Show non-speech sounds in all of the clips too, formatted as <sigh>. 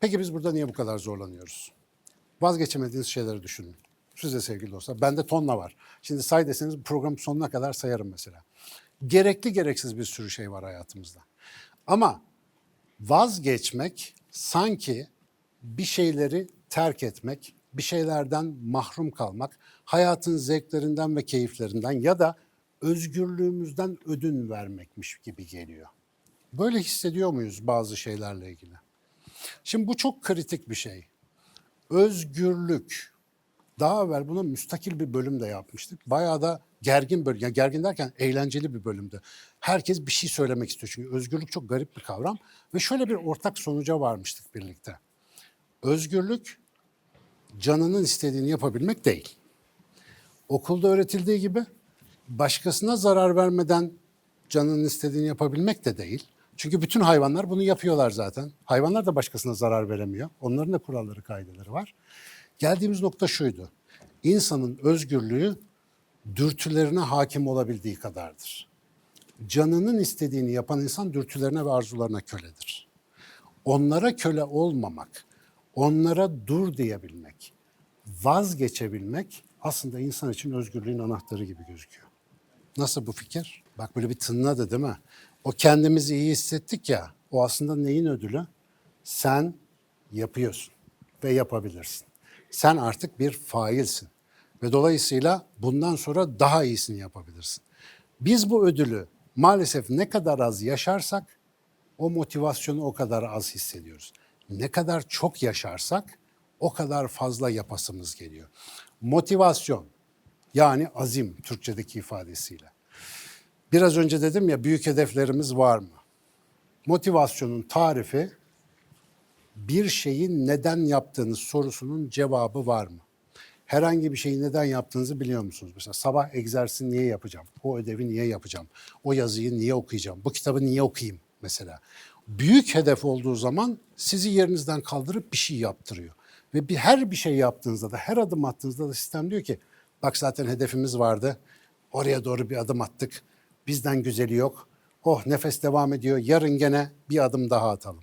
Peki biz burada niye bu kadar zorlanıyoruz? Vazgeçemediğiniz şeyleri düşünün. Siz de sevgili dostlar. Bende tonla var. Şimdi say deseniz bu programın sonuna kadar sayarım mesela. Gerekli gereksiz bir sürü şey var hayatımızda. Ama vazgeçmek sanki bir şeyleri terk etmek, bir şeylerden mahrum kalmak, hayatın zevklerinden ve keyiflerinden ya da özgürlüğümüzden ödün vermekmiş gibi geliyor. Böyle hissediyor muyuz bazı şeylerle ilgili? Şimdi bu çok kritik bir şey. Özgürlük. Daha evvel buna müstakil bir bölüm de yapmıştık. Bayağı da gergin bölüm. Yani gergin derken eğlenceli bir bölümdü. Herkes bir şey söylemek istiyor çünkü özgürlük çok garip bir kavram. Ve şöyle bir ortak sonuca varmıştık birlikte. Özgürlük canının istediğini yapabilmek değil. Okulda öğretildiği gibi başkasına zarar vermeden canının istediğini yapabilmek de değil. Çünkü bütün hayvanlar bunu yapıyorlar zaten. Hayvanlar da başkasına zarar veremiyor. Onların da kuralları, kaideleri var. Geldiğimiz nokta şuydu. İnsanın özgürlüğü dürtülerine hakim olabildiği kadardır. Canının istediğini yapan insan dürtülerine ve arzularına köledir. Onlara köle olmamak, onlara dur diyebilmek, vazgeçebilmek aslında insan için özgürlüğün anahtarı gibi gözüküyor. Nasıl bu fikir? Bak böyle bir tınladı değil mi? O kendimizi iyi hissettik ya, o aslında neyin ödülü? Sen yapıyorsun ve yapabilirsin. Sen artık bir failsin ve dolayısıyla bundan sonra daha iyisini yapabilirsin. Biz bu ödülü maalesef ne kadar az yaşarsak o motivasyonu o kadar az hissediyoruz. Ne kadar çok yaşarsak o kadar fazla yapasımız geliyor. Motivasyon yani azim Türkçedeki ifadesiyle. Biraz önce dedim ya büyük hedeflerimiz var mı? Motivasyonun tarifi bir şeyi neden yaptığınız sorusunun cevabı var mı? Herhangi bir şeyi neden yaptığınızı biliyor musunuz? Mesela sabah egzersizi niye yapacağım? O ödevi niye yapacağım? O yazıyı niye okuyacağım? Bu kitabı niye okuyayım mesela? Büyük hedef olduğu zaman sizi yerinizden kaldırıp bir şey yaptırıyor. Ve bir her bir şey yaptığınızda da, her adım attığınızda da sistem diyor ki, bak zaten hedefimiz vardı, oraya doğru bir adım attık, bizden güzeli yok. Oh nefes devam ediyor, yarın gene bir adım daha atalım.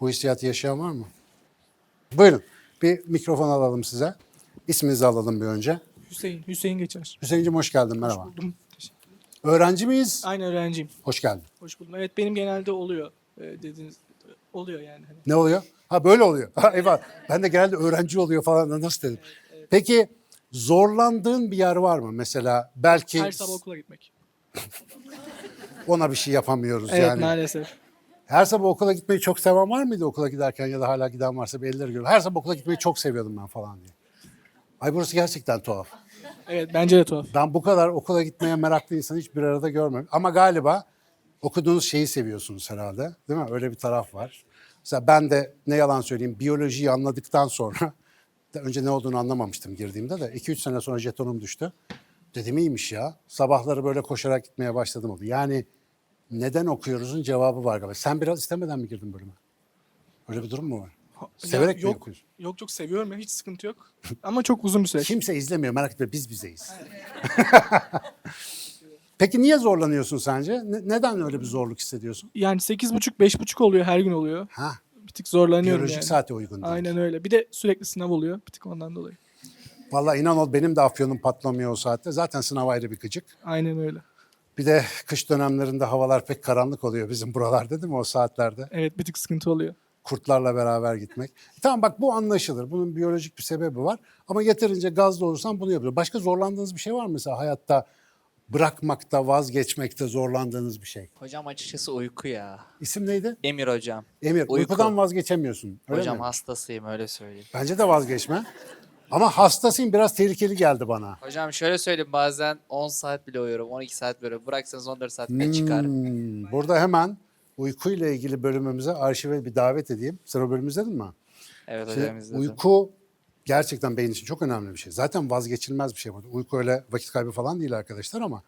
Bu hissiyatı yaşayan var mı? Buyurun, bir mikrofon alalım size. İsminizi alalım bir önce. Hüseyin, Hüseyin Geçer. Hüseyin'cim hoş geldin, merhaba. Buldum. Teşekkür- Öğrenci miyiz? Aynı öğrenciyim. Hoş geldin. Hoş buldum. Evet benim genelde oluyor e, dediğiniz oluyor yani. Hani. Ne oluyor? Ha böyle oluyor. Ha, eyvah. Ben de genelde öğrenci oluyor falan nasıl dedim. Peki zorlandığın bir yer var mı? Mesela belki Her sabah okula gitmek. Ona bir şey yapamıyoruz Evet yani. maalesef. Her sabah okula gitmeyi çok seven var mıydı okula giderken ya da hala giden varsa bir elleri görüyor. Her sabah okula gitmeyi çok seviyordum ben falan diye. Ay burası gerçekten tuhaf. Evet bence de tuhaf. Ben bu kadar okula gitmeye meraklı insanı hiç bir arada görmedim. Ama galiba okuduğunuz şeyi seviyorsunuz herhalde. Değil mi? Öyle bir taraf var. Mesela ben de ne yalan söyleyeyim biyolojiyi anladıktan sonra <laughs> önce ne olduğunu anlamamıştım girdiğimde de 2-3 sene sonra jetonum düştü. Dedim iyiymiş ya. Sabahları böyle koşarak gitmeye başladım oldu. Yani neden okuyoruzun cevabı var galiba. Sen biraz istemeden mi girdin bölüme? Öyle bir durum mu var? Severek mi yok, okuyorsun? Yok yok seviyorum ya hiç sıkıntı yok. Ama çok uzun bir süreç. Kimse izlemiyor merak etme biz bizeyiz. <laughs> Peki niye zorlanıyorsun sence? Ne- neden öyle bir zorluk hissediyorsun? Yani 8.30 5.30 oluyor her gün oluyor. Ha, Bir tık zorlanıyorum biyolojik yani. saate uygun değil. Aynen öyle. Bir de sürekli sınav oluyor. Bir tık ondan dolayı. Vallahi inan ol benim de afyonum patlamıyor o saatte. Zaten sınav ayrı bir gıcık. Aynen öyle. Bir de kış dönemlerinde havalar pek karanlık oluyor bizim buralarda değil mi o saatlerde? Evet bir tık sıkıntı oluyor. Kurtlarla beraber gitmek. E tamam bak bu anlaşılır. Bunun biyolojik bir sebebi var. Ama yeterince gazlı olursan bunu yapıyor. Başka zorlandığınız bir şey var mı mesela hayatta? Bırakmakta, vazgeçmekte zorlandığınız bir şey. Hocam açıkçası uyku ya. İsim neydi? Emir hocam. Emir. Uyku. Uykudan vazgeçemiyorsun. Öyle hocam mi? hastasıyım öyle söyleyeyim. Bence de vazgeçme. Ama hastasıyım biraz tehlikeli geldi bana. Hocam şöyle söyleyeyim bazen 10 saat bile uyuyorum 12 saat böyle bıraksanız 14 saat çıkar. Hmm, burada hemen uykuyla ilgili bölümümüze arşive bir davet edeyim. Sen o bölümü izledin mi? Evet Şimdi hocam izledim. uyku gerçekten beyin için çok önemli bir şey. Zaten vazgeçilmez bir şey. bu. Uyku öyle vakit kaybı falan değil arkadaşlar ama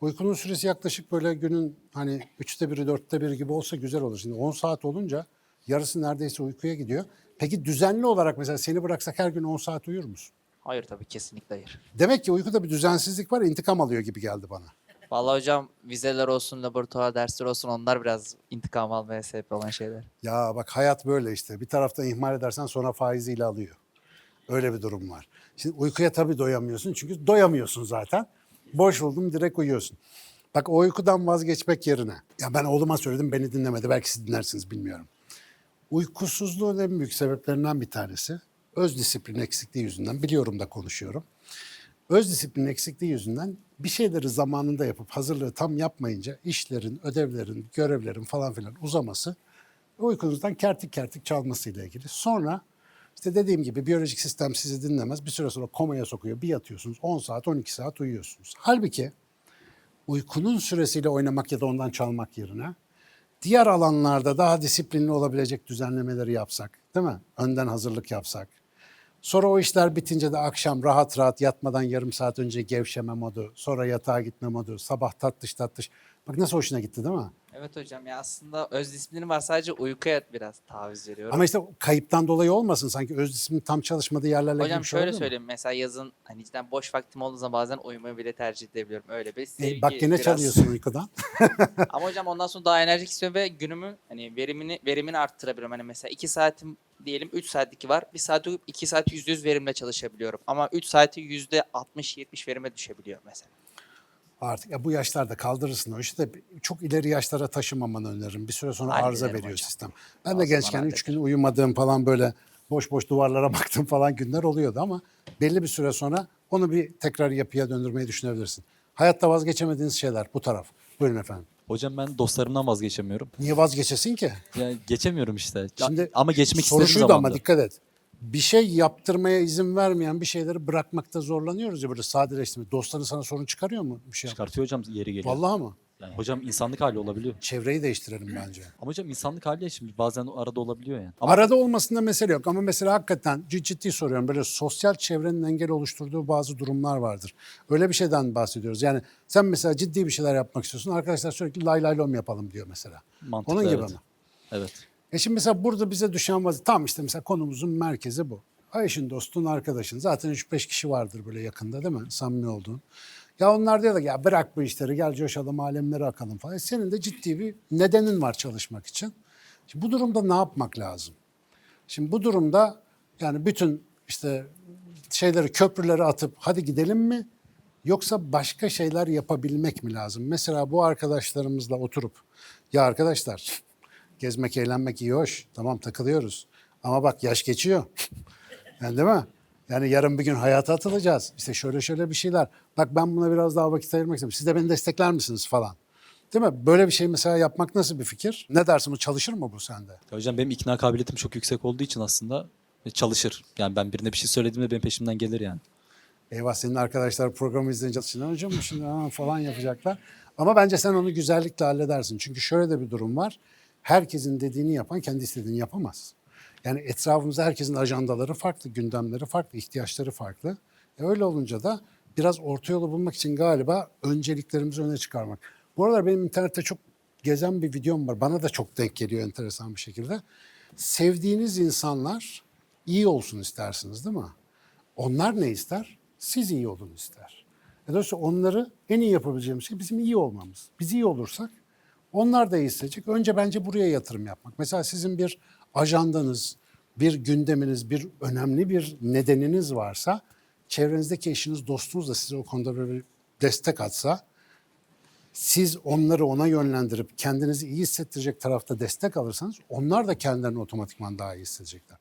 uykunun süresi yaklaşık böyle günün hani üçte biri, dörtte biri gibi olsa güzel olur. Şimdi 10 saat olunca yarısı neredeyse uykuya gidiyor. Peki düzenli olarak mesela seni bıraksak her gün 10 saat uyur musun? Hayır tabii kesinlikle hayır. Demek ki uykuda bir düzensizlik var, intikam alıyor gibi geldi bana. Vallahi hocam vizeler olsun, laboratuvar dersleri olsun onlar biraz intikam almaya sebep olan şeyler. Ya bak hayat böyle işte. Bir taraftan ihmal edersen sonra faiziyle alıyor. Öyle bir durum var. Şimdi uykuya tabii doyamıyorsun çünkü doyamıyorsun zaten. Boş buldum direkt uyuyorsun. Bak o uykudan vazgeçmek yerine. Ya ben oğluma söyledim beni dinlemedi. Belki siz dinlersiniz bilmiyorum. Uykusuzluğun en büyük sebeplerinden bir tanesi öz disiplin eksikliği yüzünden biliyorum da konuşuyorum. Öz disiplin eksikliği yüzünden bir şeyleri zamanında yapıp hazırlığı tam yapmayınca işlerin, ödevlerin, görevlerin falan filan uzaması uykunuzdan kertik kertik çalmasıyla ilgili. Sonra işte dediğim gibi biyolojik sistem sizi dinlemez. Bir süre sonra komaya sokuyor. Bir yatıyorsunuz 10 saat 12 saat uyuyorsunuz. Halbuki uykunun süresiyle oynamak ya da ondan çalmak yerine diğer alanlarda daha disiplinli olabilecek düzenlemeleri yapsak, değil mi? Önden hazırlık yapsak. Sonra o işler bitince de akşam rahat rahat yatmadan yarım saat önce gevşeme modu, sonra yatağa gitme modu, sabah tatlış tatlış. Bak nasıl hoşuna gitti değil mi? Evet hocam ya aslında öz disiplinim var sadece uykuya biraz taviz veriyorum. Ama işte kayıptan dolayı olmasın sanki öz disiplin tam çalışmadığı yerlerle ilgili Hocam bir şey şöyle oldu mu? söyleyeyim mesela yazın hani cidden boş vaktim olduğu zaman bazen uyumayı bile tercih edebiliyorum. Öyle bir E, sevgi bak yine biraz. çalıyorsun uykudan. <laughs> Ama hocam ondan sonra daha enerjik istiyorum ve günümü hani verimini verimini arttırabiliyorum. Hani mesela 2 saatim diyelim 3 saatlik var. 1 saat uyuyup 2 saat %100 verimle çalışabiliyorum. Ama 3 saati %60-70 verime düşebiliyor mesela. Artık ya bu yaşlarda kaldırırsın o işi de çok ileri yaşlara taşımamanı öneririm. Bir süre sonra Aynen arıza veriyor hocam. sistem. Ben de Bazı gençken zaman 3 gün uyumadığım falan böyle boş boş duvarlara <laughs> baktım falan günler oluyordu ama belli bir süre sonra onu bir tekrar yapıya döndürmeyi düşünebilirsin. Hayatta vazgeçemediğiniz şeyler bu taraf. Buyurun efendim. Hocam ben dostlarımdan vazgeçemiyorum. Niye vazgeçesin ki? Yani geçemiyorum işte. Ya- Şimdi ama geçmek soru istediğim şuydu zaman ama da. dikkat et. Bir şey yaptırmaya izin vermeyen bir şeyleri bırakmakta zorlanıyoruz ya böyle sadeleştirme. Dostların sana sorun çıkarıyor mu bir şey? Çıkartıyor hocam yeri geliyor. Vallahi mı? Yani hocam insanlık hali olabiliyor. Çevreyi değiştirelim <clears throat> bence. Ama hocam insanlık hali ya şimdi bazen arada olabiliyor yani. Ama Arada olmasında mesele yok ama mesela hakikaten cid- ciddi soruyorum böyle sosyal çevrenin engel oluşturduğu bazı durumlar vardır. Öyle bir şeyden bahsediyoruz. Yani sen mesela ciddi bir şeyler yapmak istiyorsun. Arkadaşlar sürekli lay lay lom yapalım diyor mesela. mantıklı Onun gibi evet. mi? Evet. E şimdi mesela burada bize düşen vaziyet tam işte mesela konumuzun merkezi bu. Ayşin dostun, arkadaşın. Zaten 3-5 kişi vardır böyle yakında değil mi? Samimi olduğun. Ya onlar diyor da ya bırak bu işleri gel coşalım alemlere akalım falan. E Senin de ciddi bir nedenin var çalışmak için. Şimdi bu durumda ne yapmak lazım? Şimdi bu durumda yani bütün işte şeyleri köprüleri atıp hadi gidelim mi? Yoksa başka şeyler yapabilmek mi lazım? Mesela bu arkadaşlarımızla oturup ya arkadaşlar gezmek eğlenmek iyi hoş tamam takılıyoruz ama bak yaş geçiyor. Yani değil mi? Yani yarın bir gün hayata atılacağız. İşte şöyle şöyle bir şeyler. Bak ben buna biraz daha vakit ayırmak istiyorum. Siz de beni destekler misiniz falan. Değil mi? Böyle bir şey mesela yapmak nasıl bir fikir? Ne dersin bu çalışır mı bu sende? Ya hocam benim ikna kabiliyetim çok yüksek olduğu için aslında çalışır. Yani ben birine bir şey söylediğimde benim peşimden gelir yani. Eyvah senin arkadaşlar programı izleyince Sinan hocam mı şimdi falan yapacaklar. Ama bence sen onu güzellikle halledersin. Çünkü şöyle de bir durum var. Herkesin dediğini yapan kendi istediğini yapamaz. Yani etrafımızda herkesin ajandaları farklı, gündemleri farklı, ihtiyaçları farklı. E öyle olunca da biraz orta yolu bulmak için galiba önceliklerimizi öne çıkarmak. Bu aralar benim internette çok gezen bir videom var. Bana da çok denk geliyor enteresan bir şekilde. Sevdiğiniz insanlar iyi olsun istersiniz değil mi? Onlar ne ister? Siz iyi olun ister. E Dolayısıyla onları en iyi yapabileceğimiz şey bizim iyi olmamız. Biz iyi olursak onlar da iyi hissedecek. Önce bence buraya yatırım yapmak. Mesela sizin bir ajandanız, bir gündeminiz, bir önemli bir nedeniniz varsa çevrenizdeki eşiniz, dostunuz da size o konuda böyle bir destek atsa siz onları ona yönlendirip kendinizi iyi hissettirecek tarafta destek alırsanız onlar da kendilerini otomatikman daha iyi hissedecekler.